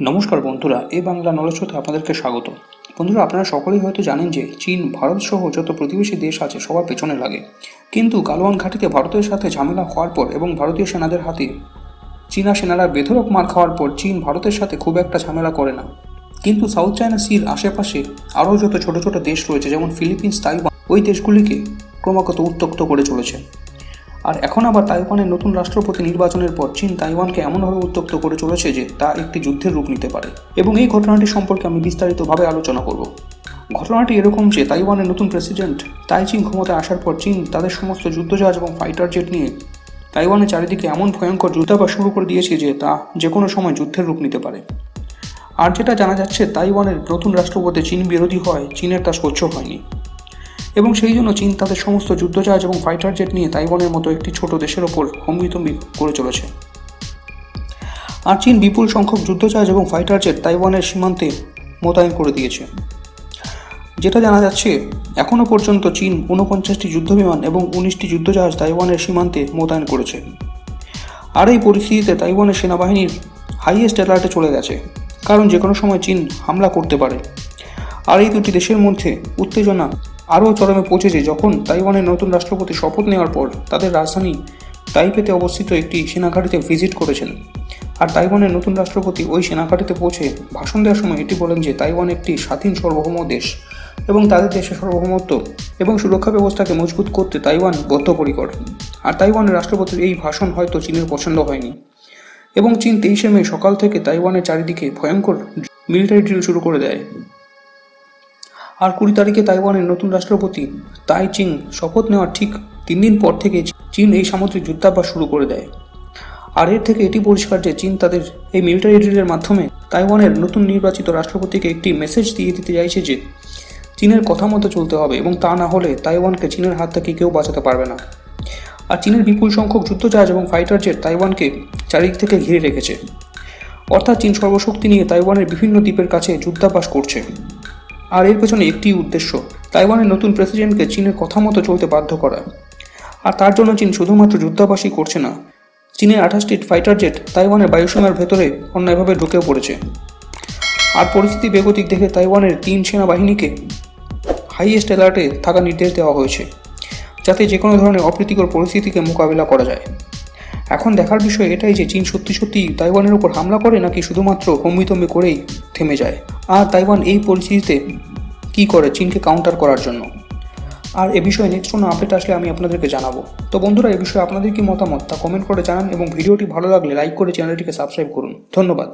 নমস্কার বন্ধুরা, এ বাংলা নলেজতে আপনাদেরকে স্বাগত। বন্ধুরা, আপনারা সকলেই হয়তো জানেন যে চীন, ভারত সহ যত প্রতিবেশী দেশ আছে, সবার পেছনে লাগে। কিন্তু গালওয়ান ঘাটিতে ভারতের সাথে ঝামেলা হওয়ার পর এবং ভারতীয় সেনাদের হাতে চীনা সেনারা বেধরক মার খাওয়ার পর চীন ভারতের সাথে খুব একটা ঝামেলা করে না। কিন্তু সাউথ চায়না সির আশেপাশে আরও যত ছোট ছোট দেশ রয়েছে, যেমন ফিলিপিন্স, তাইওয়ান, ওই দেশগুলিকে ক্রমাগত উত্তক্ত করে চলেছে। আর এখন আবার তাইওয়ানের নতুন রাষ্ট্রপতি নির্বাচনের পর চীন তাইওয়ানকে এমনভাবে উত্তক্ত করে চলেছে যে তা একটি যুদ্ধের রূপ নিতে পারে। এবং এই ঘটনাটি সম্পর্কে আমি বিস্তারিতভাবে আলোচনা করব। ঘটনাটি এরকম যে তাইওয়ানের নতুন প্রেসিডেন্ট তাই চীন ক্ষমতায় আসার পর চীন তাদের সমস্ত যুদ্ধজাহাজ এবং ফাইটার জেট নিয়ে তাইওয়ানের চারিদিকে এমন ভয়ঙ্কর যুদ্ধাবাস শুরু করে দিয়েছে যে তা যে কোনো সময় যুদ্ধের রূপ নিতে পারে। আর যেটা জানা যাচ্ছে, তাইওয়ানের নতুন রাষ্ট্রপতি চীন বিরোধী হয় চীনের তা সহ্য হয়নি। এবং সেই জন্য চীন তাদের সমস্ত যুদ্ধজাহাজ এবং ফাইটার জেট নিয়ে তাইওয়ানের মতো একটি ছোট দেশের ওপর হম্বিতম্বি করে চলেছে। আর চীন বিপুল সংখ্যক যুদ্ধজাহাজ এবং ফাইটার জেট তাইওয়ানের সীমান্তে মোতায়েন করে দিয়েছে। যেটা জানা যাচ্ছে এখনও পর্যন্ত চীন ঊনপঞ্চাশটি যুদ্ধবিমান এবং উনিশটি যুদ্ধজাহাজ তাইওয়ানের সীমান্তে মোতায়েন করেছে। আর এই পরিস্থিতিতে তাইওয়ানের সেনাবাহিনীর হাইয়েস্ট অ্যালার্টে চলে গেছে, কারণ যে কোনো সময় চীন হামলা করতে পারে। আর এই দুটি দেশের মধ্যে উত্তেজনা আরও চরমে পৌঁছেছে যখন তাইওয়ানের নতুন রাষ্ট্রপতি শপথ নেওয়ার পর তাদের রাজধানী তাইপেতে অবস্থিত একটি সেনাঘাটিতে ভিজিট করেছেন। আর তাইওয়ানের নতুন রাষ্ট্রপতি ওই সেনাঘাটিতে পৌঁছে ভাষণ দেওয়ার সময় এটি বলেন যে তাইওয়ান একটি স্বাধীন সার্বভৌম দেশ এবং তাদের দেশের সার্বভৌমত্ব এবং সুরক্ষা ব্যবস্থাকে মজবুত করতে তাইওয়ান বদ্ধপরিকর। আর তাইওয়ানের রাষ্ট্রপতির এই ভাষণ হয়তো চীনের পছন্দ হয়নি। এবং চীন তেইশে মে সকাল থেকে তাইওয়ানের চারিদিকে ভয়ঙ্কর মিলিটারি ড্রিল শুরু করে দেয়। আর কুড়ি তারিখে তাইওয়ানের নতুন রাষ্ট্রপতি তাই চিং শপথ নেওয়ার ঠিক তিন দিন পর থেকে চীন এই সামুদ্রিক যুদ্ধাভ্যাস শুরু করে দেয়। আর এর থেকে এটি পরিষ্কার যে চীন তাদের এই মিলিটারি ড্রিলের মাধ্যমে তাইওয়ানের নতুন নির্বাচিত রাষ্ট্রপতিকে একটি মেসেজ দিয়ে দিতে চাইছে যে চীনের কথা মতো চলতে হবে এবং তা না হলে তাইওয়ানকে চীনের হাত থেকে কেউ বাঁচাতে পারবে না। আর চীনের বিপুল সংখ্যক যুদ্ধজাহাজ এবং ফাইটার জেট তাইওয়ানকে চারিদিক থেকে ঘিরে রেখেছে। অর্থাৎ চীন সর্বশক্তি নিয়ে তাইওয়ানের বিভিন্ন দ্বীপের কাছে যুদ্ধাভ্যাস করছে। আর এর পেছনে একটি উদ্দেশ্য, তাইওয়ানের নতুন প্রেসিডেন্টকে চীনের কথা মতো চলতে বাধ্য করা। আর তার জন্য চীন শুধুমাত্র যুদ্ধাবাসই করছে না, চীনের আঠাশটি ফাইটার জেট তাইওয়ানের বায়ুসীমার ভেতরে অন্যায়ভাবে ঢুকেও পড়েছে। আর পরিস্থিতি বেগতিক দেখে তাইওয়ানের তিন সেনাবাহিনীকে হাইয়েস্ট অ্যালার্টে থাকার নির্দেশ দেওয়া হয়েছে, যাতে যে কোনো ধরনের অপ্রীতিকর পরিস্থিতিকে মোকাবিলা করা যায়। এখন দেখার বিষয় এটাই যে চীন সত্যি সত্যি তাইওয়ানের উপর হামলা করে নাকি শুধুমাত্র হম্বিতম্বি করেই থেমে যায়? আর তাইওয়ান এই পরিস্থিতিতে কি করে চীনকে কাউন্টার করার জন্য? আর এ বিষয়ে নেক্সট কোনো আপডেট আসলে আমি আপনাদেরকে জানাব। তো বন্ধুরা, এ বিষয়ে আপনাদের কি মতামত তা কমেন্ট করে জানান এবং ভিডিওটি ভালো লাগলে লাইক করে চ্যানেলটিকে সাবস্ক্রাইব করুন। ধন্যবাদ।